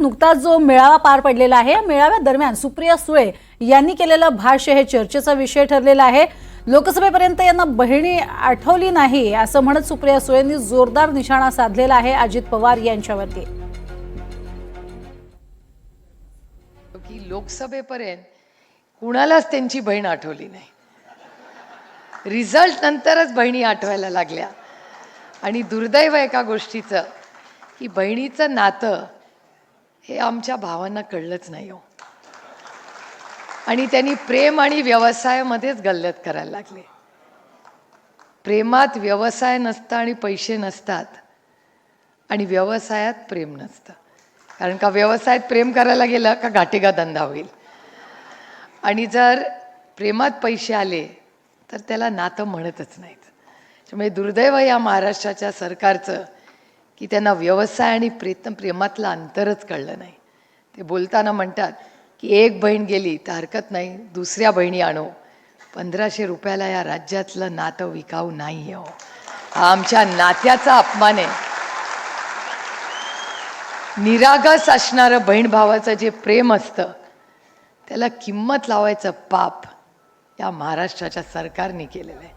नुकताच जो मेळावा पार पडलेला आहे या मेळाव्या दरम्यान सुप्रिया सुळे यांनी केलेलं भाष्य हे चर्चेचा विषय ठरलेला आहे. लोकसभेपर्यंत यांना बहिणी आठवली नाही असं म्हणत सुप्रिया सुळेंनी जोरदार निशाणा साधलेला आहे अजित पवार यांच्यावरती. की लोकसभेपर्यंत कुणालाच त्यांची बहीण आठवली नाही. रिझल्ट नंतरच बहिणी आठवायला लागल्या. आणि दुर्दैव एका गोष्टीचं की बहिणीचं नातं हे आमच्या भावांना कळलंच नाही हो. आणि त्यांनी प्रेम आणि व्यवसायामध्येच गल्लत करायला लागले. प्रेमात व्यवसाय नसतं आणि पैसे नसतात आणि व्यवसायात प्रेम नसतं. कारण का व्यवसायात प्रेम करायला गेलं का घाटेगा धंदा होईल. आणि जर प्रेमात पैसे आले तर त्याला नातं म्हणतच नाहीत. त्यामुळे दुर्दैव या महाराष्ट्राच्या सरकारचं की त्यांना व्यवसाय आणि प्रेत प्रेमातलं अंतरच कळलं नाही. ते बोलताना म्हणतात की एक बहीण गेली तर हरकत नाही दुसऱ्या बहिणी आणो. पंधराशे रुपयाला या राज्यातलं नातं विकाऊ नाही आहे हो. हा आमच्या नात्याचा अपमान आहे. निरागस असणारं बहीण भावाचं जे प्रेम असतं त्याला किंमत लावायचं पाप या महाराष्ट्राच्या सरकारने केलेलं आहे.